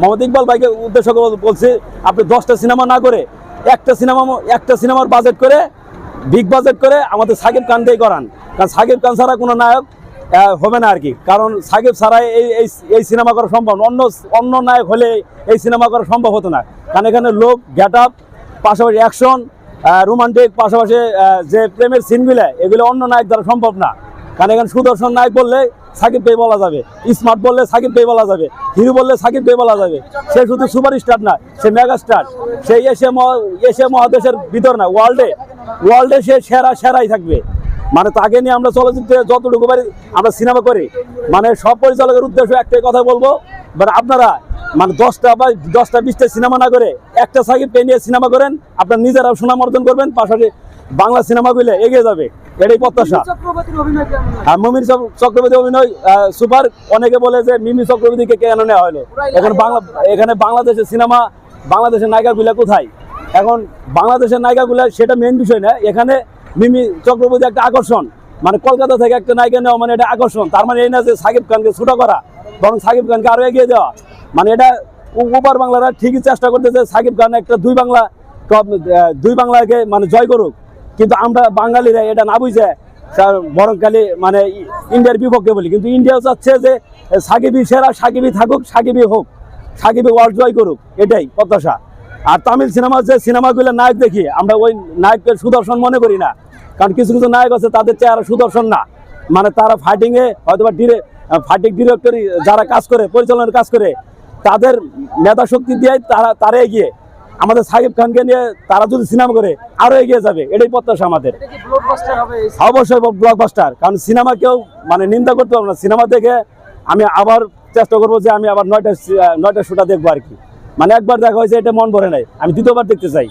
মোহাম্মদ ইকবাল ভাইকে উদ্দেশ্য বলছি, আপনি দশটা সিনেমা না করে একটা সিনেমা একটা সিনেমার বাজেট করে বিগ বাজেট করে আমাদের সাকিব খান দিয়ে করান। কারণ সাকিব খান ছাড়া কোনো নায়ক হবে না আর কি কারণ সাকিব ছাড়াই এই এই সিনেমা করা সম্ভব। অন্য অন্য নায়ক হলে এই সিনেমা করা সম্ভব হতো না। কারণ এখানে লোক গেট আপ পাশাপাশি অ্যাকশন রোমান্টিক পাশাপাশি যে প্রেমের সিনগুলো এগুলো অন্য নায়ক দ্বারা সম্ভব না। কারণ এখানে সুদর্শন নায়ক বললে সাকিব ভাই বলা যাবে। স্মার্ট বললে সাকিব ভাই বলা যাবে। হিরো বললে সাকিব ভাই বলা যাবে। সে শুধু সুপার স্টার না, সে মেগা স্টার সে এশিয়া এশিয়া মহাদেশের ভিতর না, ওয়ার্ল্ডে। ওয়ার্ল্ডে সে সেরা, সেরাই থাকবে। মানে তাকে নিয়ে আমরা চলচ্চিত্রে যতটুকু পারি আমরা সিনেমা করি। মানে সব পরিচালকের উদ্দেশ্য একটাই কথা বলব মানে আপনারা মানে দশটা বা দশটা, বিশটা সিনেমা না করে একটা সাকিব পে নিয়ে সিনেমা করেন, আপনার নিজেরা সুনাম অর্জন করবেন, পাশাপাশি বাংলা সিনেমাগুলো এগিয়ে যাবে। এটাই প্রত্যাশা। হয়? মমির চক্রবর্তী অভিনয় সুপার। অনেকে বলে যে মিমি চক্রবর্তীকে কেন নেওয়া হলো? এখন বাংলা এখানে বাংলাদেশের সিনেমা বাংলাদেশের নায়িকাগুলা কোথায়? এখন বাংলাদেশের নায়িকাগুলা সেটা মেন বিষয় না এখানে মিমি চক্রবর্তী একটা আকর্ষণ। মানে কলকাতা থেকে একটা নায়িকা নেওয়া মানে এটা আকর্ষণ। তার মানে এই না যে সাকিব খানকে ছোট করা বরং সাকিব খানকে আরও এগিয়ে দেওয়া। মানে এটা উপার বাংলারা ঠিকই চেষ্টা করতেছে সাকিব খান একটা দুই বাংলা টপ দুই বাংলাকে মানে জয় করুক। কিন্তু আমরা বাঙালিরা এটা না বুঝে বরং খালি মানে ইন্ডিয়ার বিপক্ষে বলি। কিন্তু ইন্ডিয়া চাচ্ছে যে সাকিবি সেরা, সাকিবই থাকুক, সাকিবই হোক সাকিবি ওয়ার্ল্ড জয় করুক, এটাই প্রত্যাশা। আর তামিল সিনেমার যে সিনেমাগুলো নায়ক দেখি, আমরা ওই নায়ককে সুদর্শন মনে করি না। কারণ কিছু কিছু নায়ক আছে, তাদের চেহারা সুদর্শন না। মানে তারা ফাইটিংয়ে হয়তো বা ডিরে ফাইটিং ডিরেক্টরি যারা কাজ করে, পরিচালনার কাজ করে, তাদের মেধা শক্তি দিয়ে তারা তারা এগিয়ে। আমাদের সাকিব খানকে নিয়ে তারা যদি সিনেমা করে আরও এগিয়ে যাবে। এটাই প্রত্যাশা আমাদের। অবশ্যই ব্লকবাস্টার কারণ সিনেমা কেউ মানে নিন্দা করতে পারব না। সিনেমা দেখে আমি আবার চেষ্টা করব যে আমি আবার নয়টা নয়টা শোটা দেখব আর কি। মানে একবার দেখা হয়েছে এটা মন ভরে নাই। আমি দ্বিতীয়বার দেখতে চাই।